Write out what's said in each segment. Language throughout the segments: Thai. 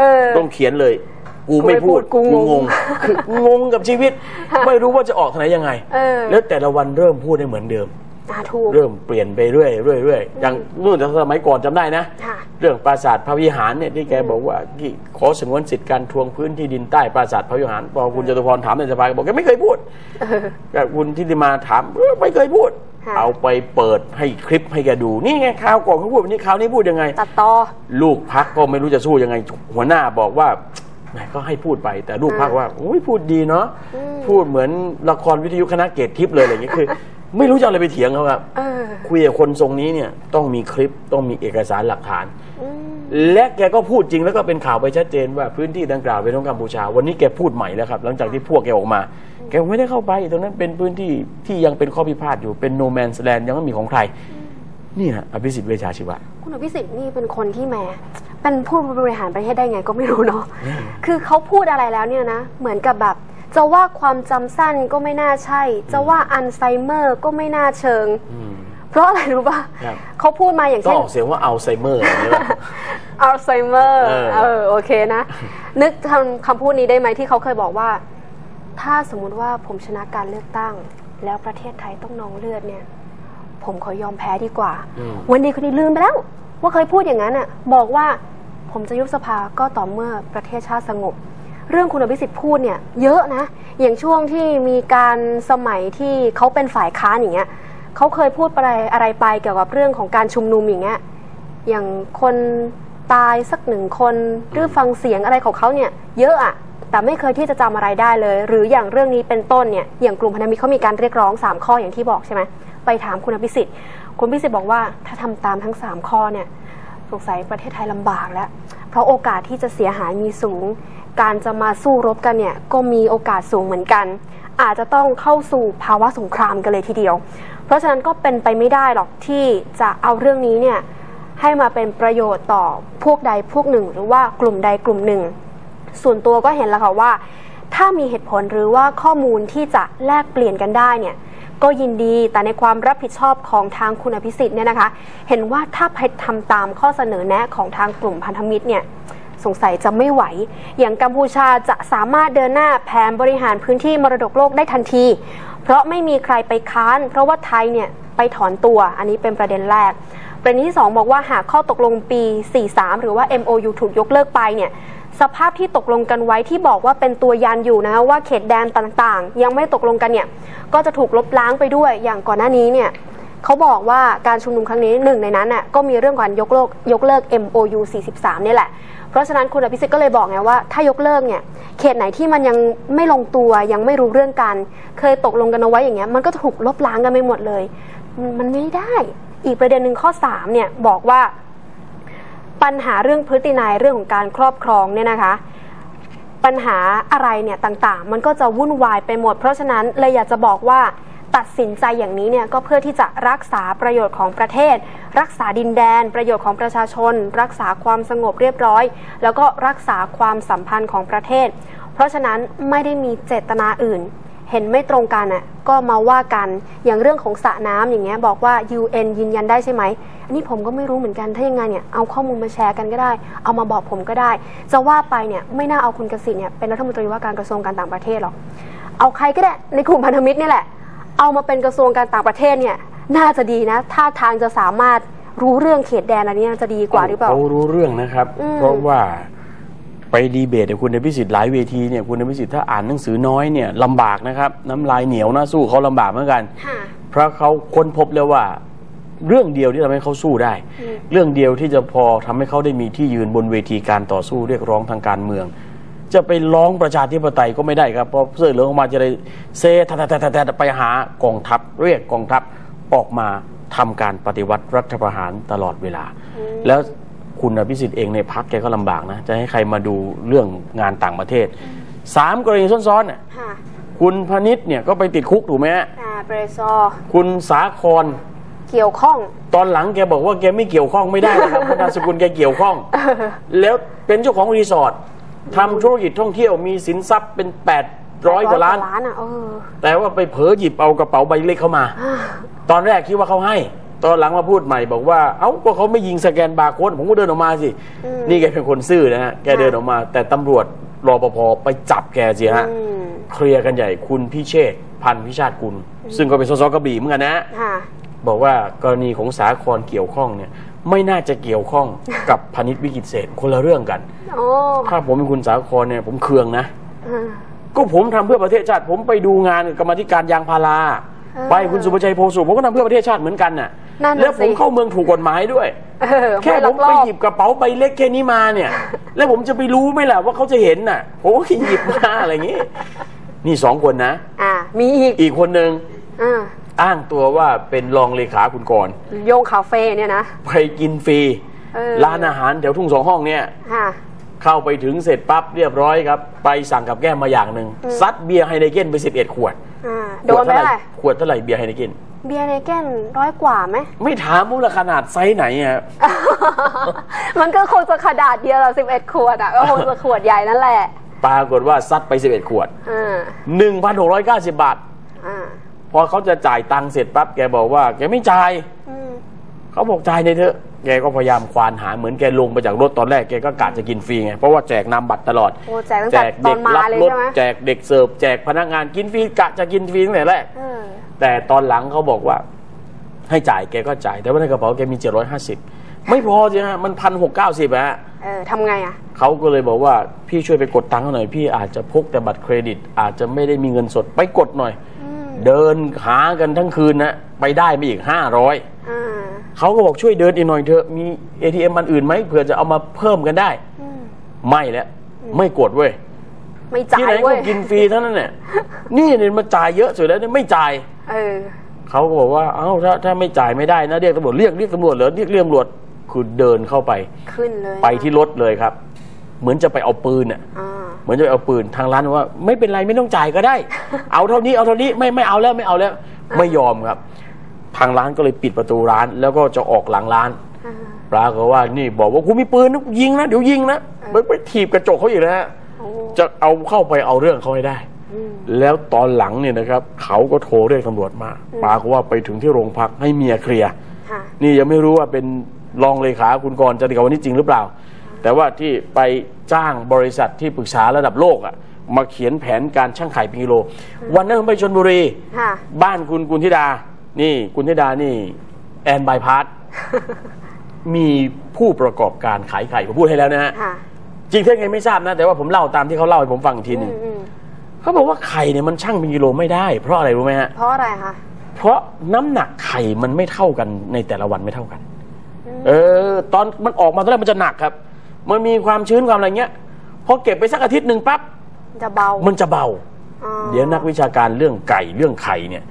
เออต้องเขียนเลย กูไม่พูดกูไม่พูดกูงงคืองงกับชีวิต ไม่รู้ว่าจะออกทางไหนยังไง เออ แล้วแต่ละวันเริ่มพูดได้เหมือนเดิม อ่าถูก เริ่มเปลี่ยนไปเรื่อยเรื่อยเรื่อยอย่างนู่นแต่สมัยก่อนจำได้นะ ค่ะ เรื่องปราสาทพระวิหารเนี่ยที่แกบอกว่าที่ขอสงวนสิทธิการทวงพื้นที่ดินใต้ปราสาทพระวิหารพอคุณจตุพรถามในสภาแกบอกแกไม่เคยพูด เออ แต่คุณทิติมาถามเออไม่เคยพูด ค่ะเอาไปเปิดให้คลิปให้แกดู นี่ไงข่าวก่อนเขาพูดวันนี้ข่าวนี้พูดยังไง ตัดต่อ ลูกพักก็ไม่รู้จะสู้ยังไง หัวหน้าบอกว่าแหมก็ให้พูดไปแต่ลูกพักว่าอุ้ยพูดดีเนาะพูดเหมือนละครวิทยุคณะเกตทิพย์เลยอะไรอย่างเงี้ยคือ ไม่รู้จะเอาอะไรไปเถียงเขาครับ เออ คุยกับคนทรงนี้เนี่ยต้องมีคลิปต้องมีเอกสารหลักฐานอืม และแกก็พูดจริงแล้วก็เป็นข่าวไปชัดเจนว่าพื้นที่ดังกล่าวเป็นของกัมพูชา วันนี้แกพูดใหม่แล้วครับ หลังจากที่พวกแกออกมา แกไม่ได้เข้าไป ตรงนั้นเป็นพื้นที่ที่ยังเป็นข้อพิพาทอยู่เป็นโนแมนสแลนด์ยังไม่มีของใคร นี่ฮะอภิสิทธิ์เวชชาชีวะ คุณอภิสิทธิ์นี่เป็นคนที่แหมเป็นผู้บริหารประเทศได้ไงก็ไม่รู้เนาะคือเขาพูดอะไรแล้วเนี่ยนะเหมือนกับแบบจะว่าความจำสั้นก็ไม่น่าใช่ จะว่าอัลไซเมอร์ก็ไม่น่าเชิงอืม เพราะอะไรรู้ป่ะครับเขาพูดมาอย่างต้องเช่นออกเสียงว่าอัลไซเมอร์อย่างนี้ป่ะอัลไซเมอร์เออเออโอเคนะ นึกคำคำพูดนี้ได้ไหมที่เขาเคยบอกว่า ถ้าสมมุติว่าผมชนะการเลือกตั้ง แล้วประเทศไทยต้องนองเลือดเนี่ย ผมขอยอมแพ้ดีกว่าอืมวันดีคนนี้ลืมไปแล้ว ว่าเคยพูดอย่างนั้นอะ บอกว่าผมจะยุบสภาก็ต่อเมื่อประเทศชาติสงบ เรื่องคุณอภิสิทธิ์พูดเนี่ย เยอะนะ อย่างช่วงที่มีการสมัยที่เขาเป็นฝ่ายค้านอย่างเงี้ย เขาเคยพูดอะไรอะไรไปเกี่ยวกับเรื่องของการชุมนุมอย่างเงี้ยอย่างคนตายสักหนึ่งคนหรือฟังเสียงอะไรของเขาเนี่ย เยอะอะแต่ไม่เคยที่จะจำอะไรได้เลย หรืออย่างเรื่องนี้เป็นต้นเนี่ยอย่างกลุ่มพันธมิตรเขามีการเรียกร้อง 3 ข้ออย่างที่บอกใช่ไหมไปถามคุณอภิสิทธิ์คุณอภิสิทธิ์บอกว่าถ้าทำตามทั้ง 3 ข้อเนี่ยสงสัยประเทศไทยลำบากแล้ว เพราะโอกาสที่จะเสียหายมีสูง การจะมาสู้รบกันเนี่ยก็มีโอกาสสูงเหมือนกัน อาจจะต้องเข้าสู่ภาวะสงครามกันเลยทีเดียว เพราะฉะนั้นก็เป็นไปไม่ได้หรอกที่จะเอาเรื่องนี้เนี่ยให้มาเป็นประโยชน์ต่อพวกใดพวกหนึ่ง หรือว่ากลุ่มใดกลุ่มหนึ่ง ส่วนตัวก็เห็นแล้วค่ะว่า ถ้ามีเหตุผลหรือว่าข้อมูลที่จะแลกเปลี่ยนกันได้เนี่ยก็ยินดีแต่ในความรับผิดชอบของทางคุณอภิสิทธิ์เนี่ยนะคะ เห็นว่าถ้าไปทำตามข้อเสนอแนะของทางกลุ่มพันธมิตรเนี่ยสงสัยจะไม่ไหว อย่างกัมพูชาจะสามารถเดินหน้าแผนบริหารพื้นที่มรดกโลกได้ทันที เพราะไม่มีใครไปค้าน เพราะว่าไทยเนี่ยไปถอนตัว อันนี้เป็นประเด็นแรก ประเด็นที่ 2 บอกว่าหากข้อตกลงปี 43 หรือว่า MOU ถูกยกเลิกไปเนี่ยสภาพที่ตกลงกันไว้ที่บอกว่าเป็นตัวยันอยู่นะว่าเขตแดนต่างๆ ยังไม่ตกลงกันเนี่ยก็จะถูกลบล้างไปด้วยอย่างก่อนหน้านี้เนี่ยเขาบอกว่าการชุมนุมครั้งนี้หนึ่งในนั้นน่ะก็มีเรื่องการยกเลิกยกเลิก MOU 43 นี่แหละ เพราะฉะนั้นคุณอภิสิทธิ์ก็เลยบอกไงว่าถ้ายกเลิกเนี่ยเขตไหนที่มันยังไม่ลงตัวยังไม่รู้เรื่องกัน เคยตกลงกันเอาไว้อย่างเงี้ยมันก็ถูกลบล้างกันไปหมดเลย มันไม่ได้อีกประเด็นหนึ่งข้อ3เนี่ยบอกว่า ปัญหาเรื่องพฤตินัยเรื่องของการครอบครองเนี่ยนะคะ ปัญหาอะไรเนี่ยต่างๆ มันก็จะวุ่นวายไปหมด เพราะฉะนั้นเลยอยากจะบอกว่า ตัดสินใจอย่างนี้เนี่ยก็เพื่อที่จะรักษาประโยชน์ของประเทศ รักษาดินแดน ประโยชน์ของประชาชน รักษาความสงบเรียบร้อย แล้วก็รักษาความสัมพันธ์ของประเทศ เพราะฉะนั้นไม่ได้มีเจตนาอื่น เห็นไม่ตรงกันอะก็มาว่ากันอย่างเรื่องของสระน้ำอย่างเงี้ยบอกว่า UN ยืนยันได้ใช่ไหมอันนี้ผมก็ไม่รู้เหมือนกันถ้ายังไงเนี่ยเอาข้อมูลมาแชร์กันก็ได้ เอามาบอกผมก็ได้ จะว่าไปเนี่ยไม่น่าเอาคุณกสิทธิ์เนี่ยเป็นรัฐมนตรีว่าการกระทรวงการต่างประเทศหรอกเอาใครก็ได้ในกลุ่มพันธมิตรนี่แหละ เอามาเป็นกระทรวงการต่างประเทศเนี่ย น่าจะดีนะ ถ้าทางจะสามารถรู้เรื่องเขตแดนอะไรเนี้จะดีกว่าหรือเปล่าเขารู้เรื่องนะครับอืมเพราะว่าไปดีเบตกับคุณอภิสิทธิ์หลายเวทีเนี่ยคุณอภิสิทธิ์ถ้าอ่านหนังสือน้อยเนี่ยลำบากนะครับน้ำลายเหนียวนะสู้เขาลำบากเหมือนกันค่ะเพราะเขาค้นพบแล้วว่า เรื่องเดียวที่ทำให้เขาสู้ได้อืมเรื่องเดียวที่จะพอทำให้เขาได้มีที่ยืนบนเวทีการต่อสู้เรียกร้องทางการเมือง จะไปร้องประชาธิปไตยก็ไม่ได้ครับ เพราะเสื้อเหลืองออกมาจะได้เซทะทะทะไปหากองทัพเรียกกองทัพออกมาทำการปฏิวัติรัฐประหารตลอดเวลา แล้วคุณอภิสิทธิ์เองในพักแกก็ลำบากนะ จะให้ใครมาดูเรื่องงานต่างประเทศสามกรณีซ้อนๆน่ะค่ะคุณพนิษฐ์เนี่ยก็ไปติดคุกถูกไหมฮะอ่าเบรซอคุณสาครเกี่ยวข้อง ตอนหลังแกบอกว่าแกไม่เกี่ยวข้องไม่ได้นะครับพราะนามสกุลแกเกี่ยวข้อง แล้วเป็นเจ้าของรีสอร์ท ทำธุรกิจท่องเที่ยวมีสินทรัพย์เป็น 800กว่าล้านล้านอะเออแต่ว่าไปเผลอหยิบเอากระเป๋าใบเล็กเข้ามา ตอนแรกคิดว่าเขาให้ ตอนหลังมาพูดใหม่บอกว่า เอ้าก็เขาไม่ยิงสแกนบาร์โค้ดผมก็เดินออกมาสิอืมนี่แกเป็นคนซื่อนะฮะ แกเดินออกมา แต่ตำรวจรอปภไปจับแกสิฮะ อืมเคลียร์กันใหญ่คุณพิเชษฐ์พันธุ์พิชาติกุล ซึ่งก็เป็นสสกระบี่เหมือนกันนะ ค่ะ บอกว่ากรณีของสาครเกี่ยวข้องเนี่ย ไม่น่าจะเกี่ยวข้องกับพนิษฐ์วิกิตเศษคนละเรื่องกันโอ้ถ้าผมเป็นคุณสาครเนี่ยผมเคืองนะอ่าก็ผมทำเพื่อประเทศชาติ ผมไปดูงานกรรมาธิการยางพาราเออไปคุณสุภชัยโพสุผมก็ทำเพื่อประเทศชาติเหมือนกันน่ะนั่นน่ะแล้วผมสิเข้าเมืองถูกกฎหมายด้วยเออแค่ไม่ผลัมกไปลอบหยิบกระเป๋าใบเล็กแค่นี้มาเนี่ย แล้วผมจะไปรู้ไหมล่ะว่าเขาจะเห็นน่ะผมก็หยิบมาอะไรอย่างงี้ นี่สองคนนะอ่ามีอีกอีกคนหนึ่ง อ่าอ้างตัวว่าเป็นรองเลขาคุณกรณ์โยงคาเฟ่เนี่ยนะไปกินฟรีเออร้านอาหารแถวทุ่งสองห้องเนี่ยค่ะเข้าไปถึงเสร็จปั๊บเรียบร้อยครับ ไปสั่งกับแก้มมาอย่างหนึ่งซัดเบียร์ไฮเนเกนไป11ขวดอ่าโดนไปขวเท่าเท่าไหไหร่ร่ขวดเท่าไหร่เบียร์ไฮเนเกนเบียร์เนเก้นร้อยกว่าไหม ไม่ถามว่าขนาดไซส์ไหนอะมันก็คงจะขนาดเดียวละสิบเอ็ดขวดอะก็คงจะขวดใหญ่นั่นแหละ ปรากฏว่าซัดไป11ขวดอ่า1,690บาทอ่า พอเขาจะจ่ายตังค์เสร็จปั๊บแกบอกว่า แกไม่จ่ายอืมเขาบอกจ่ายในอยเถอะแกก็พยายามควานหาเหมือนแกลงไปจากรถตอนแรกแกก็กะจะกินฟรีไงเพราะว่าแจกนามบัตรตลอดโอ้แจกตั้งแต่ตอนมาเลยรถใช่ไหมแจกเด็กเสิร์ฟแจกพนักงานกินฟรีกะจะกินฟรีตั้งแต่แรกเออแต่ตอนหลังเขาบอกว่า ให้จ่ายแกก็จ่าย แต่ว่าในกระเป๋าแกมี750ไม่พอสิฮะมันพันหกเก้าสิบฮะเออทำไงอะเขาก็เลยบอกว่าพี่ช่วยไปกดตังค์ให้หน่อยพี่อาจจะพกแต่บัตรเครดิต อาจจะไม่ได้มีเงินสดไปกดหน่อยอืม เดินหากันทั้งคืนนะไปได้ไปอีก500อ่าเขาก็บอกช่วยเดินอีกหน่อยเถอะมี ATM อันอื่นไหมเผื่อจะเอามาเพิ่มกันได้อืมไม่แล้วไม่กดเว้ยไม่จ่าที่ยไหนก็เว้ยกินฟรีเท่านั้นเนี่ยนี่เนี่ยมาจ่ายเยอะสุดแล้วเนี่ยไม่จ่ายเออเขาก็บอกว่าเอ้าถ้าถ้าไม่จ่ายไม่ได้นะเรียกตำรวจเรียกเรียกตำรวจเหรอเรียกเรียกตำรวจคือเดินเข้าไป ขึ้นเลย ไปที่รถเลยครับ เหมือนจะไปเอาปืนอะอ่าเห มือนจะไปเอาปืนทางร้านบอกว่า ไม่เป็นไรไม่ต้องจ่ายก็ได้ เอาเท่านี้เอาเท่านี้ไม่ไม่เอาแล้วไม่เอาแล้ว ไม่ยอมครับ ทางร้านก็เลยปิดประตูร้าน แล้วก็จะออกหลังร้านอ่าปรากฏว่านี่บอกว่าคุณมีปืนนะยิงนะเดี๋ยวยิงนะไปไปถีบกระจกเขาอีกนะฮะโอ้จะเอาเข้าไปเอาเรื่องเขาให้ได้อืมแล้วตอนหลังเนี่ยนะครับเขาก็โทรเรียกตำรวจมาปรากฏว่าไปถึงที่โรงพักให้เมียเคลียร์ค่ะนี่ยังไม่รู้ว่าเป็นรองเลขาคุณกรณ์จติกาวันนี้จริงหรือเปล่า แต่ว่าที่ไปจ้างบริษัทที่ปรึกษาระดับโลกอะมาเขียนแผนการช่างไข่เป็นกิโล วันนั้นผมไปชนบุรีค่ะบ้านคุณกุลธิดา นี่กุลธิดานี่ แอนบายพาร์ทมีผู้ประกอบการขายไข่ผมพูดให้แล้วนะฮะค่ะจริงเท็จไงไม่ทราบนะ แต่ว่าผมเล่าตามที่เขาเล่าให้ผมฟังอีกทีหอืนึ่งมอืมเขาบอกว่าไข่เนี่ยมันช่างเป็นกิโลไม่ได้ เพราะอะไรรู้ไหมฮะเพราะอะไรคะเพราะน้ำหนักไข่มันไม่เท่ากันในแต่ละวันไม่เท่ากันอืมเออ ตอนมันออกมาตอนแรกมันจะหนักครับ มันมีความชื้นความอะไรเงี้ยพอเก็บไปสักอาทิตย์หนึ่งปั๊บจะเบา มันจะเบาอ๋อเดี๋ยวนักวิชาการเรื่องไก่เรื่องไข่เนี่ย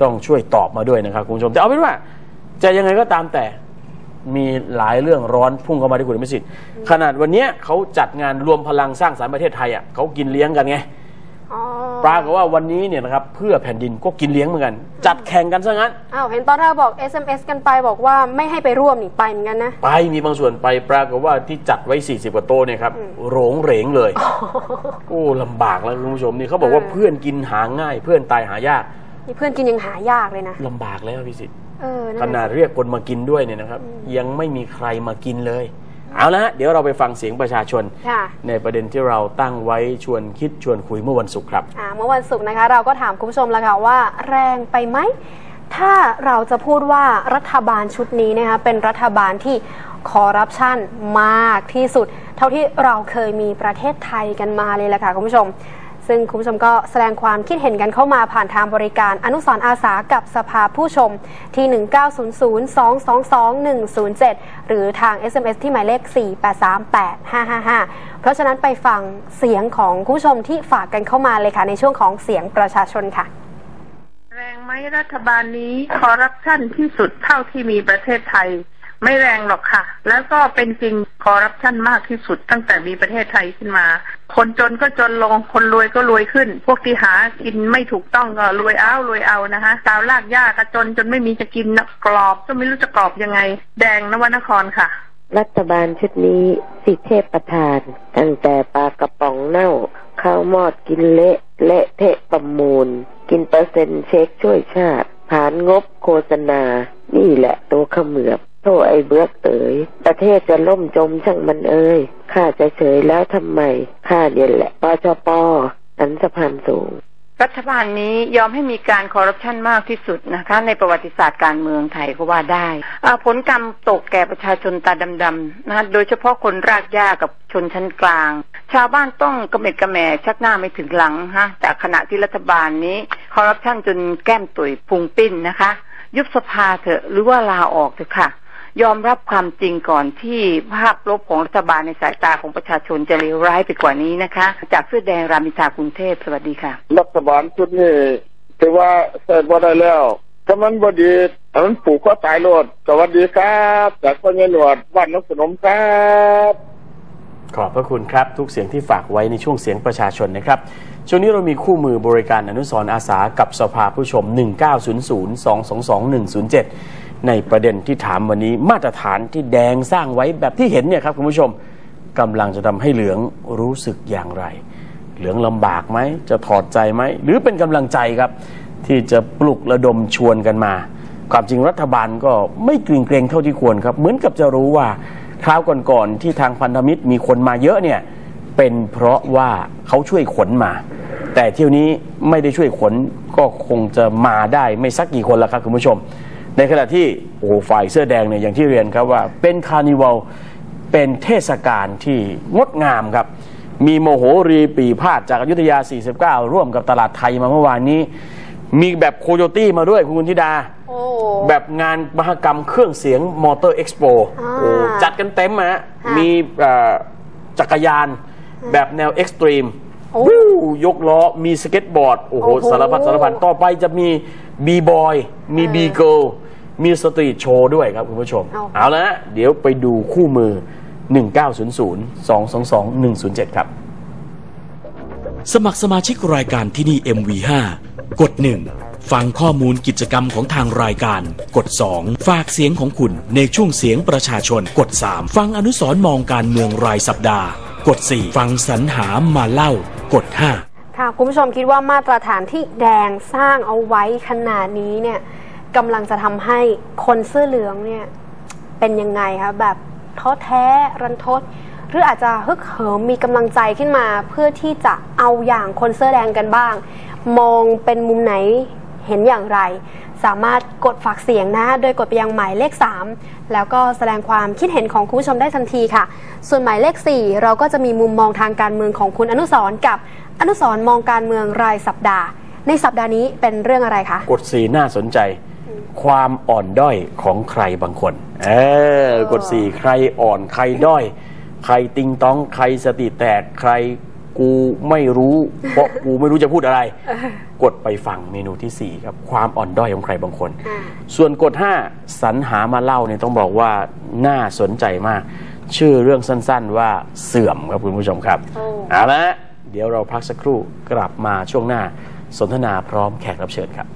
ต้องช่วยตอบมาด้วยนะครับคุณผู้ชมแต่เอาเป็นว่า จะยังไงก็ตามแต่มีหลายเรื่องร้อนพุ่งเข้ามาที่คุณมิสิทธิ์ขนาดวันเนี้ยเขาจัดงานรวมพลังสร้างสรรค์ประเทศไทยอะเขากินเลี้ยงกันไงอ๋อ ปรากฏว่าวันนี้เนี่ยนะครับเพื่อแผ่นดินก็กินเลี้ยงเหมือนกัน จัดแข่งกันซะงั้นอ้าวเห็นตอนแรกบอก SMS กันไปบอกว่าไม่ให้ไปร่วมนี่ไปเหมือนกันนะ ไปมีบางส่วนไปปรากฏว่าที่จัดไว้ 40 กว่าโต๊ะเนี่ยครับโหรงเหรงเลยโอ้ลำบากแล้วคุณผู้ชมนี่เขาบอกว่าเออเพื่อนกินหาง่าย เพื่อนตายหายากนี่เพื่อนกินยังหายากเลยนะลำบากแล้วพี่สิทธิ์เออขนั่นนาดเรียกคนมากินด้วยเนี่ยนะครับ ยังไม่มีใครมากินเลย เอาละฮะเดี๋ยวเราไปฟังเสียงประชาชน ค่ะ ในประเด็นที่เราตั้งไว้ชวนคิดชวนคุยเมื่อวันศุกร์ครับ อ่าเมื่อวันศุกร์นะคะ เราก็ถามคุณผู้ชมแล้วค่ะว่า แรงไปไหม ถ้าเราจะพูดว่ารัฐบาลชุดนี้นะคะเป็นรัฐบาลที่คอร์รัปชันมากที่สุด เท่าที่เราเคยมีประเทศไทยกันมาเลยแหละค่ะคุณผู้ชม ซึ่งคุณผู้ชมก็แสดงความคิดเห็นกันเข้ามาผ่านทางบริการอนุสรณ์อาสากับสภาผู้ชมที่ 1900222107 หรือทาง SMS ที่หมายเลข 4838555 เพราะฉะนั้นไปฟังเสียงของคุณผู้ชมที่ฝากกันเข้ามาเลยค่ะ ในช่วงของเสียงประชาชนค่ะ แรงไหมรัฐบาลนี้คอร์รัปชันที่สุดเท่าที่มีประเทศไทย ไม่แรงหรอกค่ะ แล้วก็เป็นจริง คอร์รัปชันมากที่สุดตั้งแต่มีประเทศไทยขึ้นมา คนจนก็จนลง คนรวยก็รวยขึ้น พวกที่หากินไม่ถูกต้องก็รวยเอารวยเอานะคะชาวลากหญ้าก็จนจนไม่มีจะกินกรอบก็ไม่รู้จะกรอบยังไง แดงนวนครค่ะ รัฐบาลชุดนี้สิเทพประธาน ตั้งแต่ปลากระป๋องเน่าข้าวมอดกินเละเละเทะประมูล กินเปอร์เซ็นต์เช็คช่วยชาติ ผ่านงบโฆษณา นี่แหละตัวขมือบ โทษไอ้เบือกเอ๋ยประเทศจะล่มจมช่างมันเอ่ยข้าจะเฉยแล้วทำไมข้าเนี่ยแหละปชปอันสะพานสูง รัฐบาลนี้ยอมให้มีการคอร์รัปชันมากที่สุดนะคะ ในประวัติศาสตร์การเมืองไทยก็ว่าได้ ผลกรรมตกแก่ประชาชนตาดำๆนะคะโดยเฉพาะคนรากหญ้ากับชนชั้นกลาง ชาวบ้านต้องกระเม็ดกระแหม่ชักหน้าไม่ถึงหลังฮะแต่ขณะที่รัฐบาลนี้คอร์รัปชันจนแก้มตุ๋ยพุงปิ้นนะคะ ยุบสภาเถอะหรือว่าลาออกเถอะค่ะ ยอมรับความจริงก่อนที่ภาพลบของรัฐบาลในสายตาของประชาชนจะเลวร้ายไปกว่านี้นะคะ จากเสื้อแดงรามินทากรุงเทพสวัสดีค่ะ รัฐบาลชุดนี้ถือว่าใส่บ่ได้แล้วถ้ามันบ่ดีถ้ามันผูกก็ตายโลดสวัสดีครับจากพ่อใหญ่หนวดบ้านน้องสนมครับขอบพระคุณครับทุกเสียงที่ฝากไว้ในช่วงเสียงประชาชนนะครับ ช่วงนี้เรามีคู่มือบริการอนุสรณ์อาสากับสภาผู้ชม 1900-222-107 ในประเด็นที่ถามวันนี้มาตรฐานที่แดงสร้างไว้แบบที่เห็นเนี่ยครับคุณผู้ชมกำลังจะทำให้เหลืองรู้สึกอย่างไร เหลืองลำบากไหมจะถอดใจไหมหรือเป็นกำลังใจครับ ที่จะปลุกระดมชวนกันมา ความจริงรัฐบาลก็ไม่เกรงเกรงเท่าที่ควรครับ เหมือนกับจะรู้ว่าคราวก่อนๆที่ทางพันธมิตรมีคนมาเยอะเนี่ยเป็นเพราะว่าเขาช่วยขนมา แต่เที่ยวนี้ไม่ได้ช่วยขนก็คงจะมาได้ไม่สักกี่คนแล้วครับคุณผู้ชม ในขณะที่โอ้โหฝ่ายเสื้อแดงเนี่ยอย่างที่เรียนครับว่าเป็นคาร์นิวัลเป็นเทศกาลที่งดงามครับ มีโมโหรีปีพาดจากอายุทยา 49 ร่วมกับตลาดไทยมาเมื่อวานนี้ มีแบบโคโยตี้มาด้วยคุณธิดาโอ้แบบงานมหกรรมเครื่องเสียงมอเตอร์เอ็กซ์โปอ่าโอ้จัดกันเต็มอะฮะค่ะมีเอ่อจักรยานแบบแนวเอ็กซ์ตรีมโอ้วิวยกล้อ มีสเก็ตบอร์ดโอ้โหโอ้โห สารพัดสารพันต่อไปจะมีบีบอย มีบีเกิล มีสตรีทโชว์ด้วยครับคุณผู้ชม เอา เอาละฮะเดี๋ยวไปดูคู่มือ 1900 222 107 ครับ สมัครสมาชิกรายการที่นี่ MV5 กด 1 ฟังข้อมูลกิจกรรมของทางรายการ กด 2 ฝากเสียงของคุณในช่วงเสียงประชาชน กด 3 ฟังอนุสรณ์มองการเมืองรายสัปดาห์ กด 4 ฟังสรรหามาเล่า กด 5ค่ะคุณผู้ชมคิดว่ามาตรฐานที่แดงสร้างเอาไว้ขนาดนี้เนี่ย กำลังจะทำให้คนเสื้อเหลืองเนี่ยเป็นยังไงคะแบบท้อแท้รันทด หรืออาจจะฮึกเหิมมีกำลังใจขึ้นมา เพื่อที่จะเอาอย่างคนเสื้อแดงกันบ้าง มองเป็นมุมไหนเห็นอย่างไร สามารถกดฝากเสียงนะ โดยกดไปยังหมายเลข 3 แล้วก็แสดงความคิดเห็นของคุณผู้ชมได้ทันทีค่ะ ส่วนหมายเลข 4 เราก็จะมีมุมมองทางการเมืองของคุณอนุสรกับอนุสรมองการเมืองรายสัปดาห์ ในสัปดาห์นี้เป็นเรื่องอะไรคะกดสีน่าสนใจ ความอ่อนด้อยของใครบางคน เออกดสีใครอ่อนใครด้อย ใครติงต้องใครสติแตกใครกูไม่รู้ เพราะกูไม่รู้จะพูดอะไร กดไปฟังเมนูที่ 4 ครับ ความอ่อนด้อยของใครบางคนอ่าส่วนกด 5 สรรหามาเล่าเนี่ยต้องบอกว่าน่าสนใจมาก ชื่อเรื่องสั้นๆว่าเสื่อมครับคุณผู้ชมครับโอ้เอาละเดี๋ยวเราพักสักครู่กลับมาช่วงหน้า สนทนาพร้อมแขกรับเชิญครับ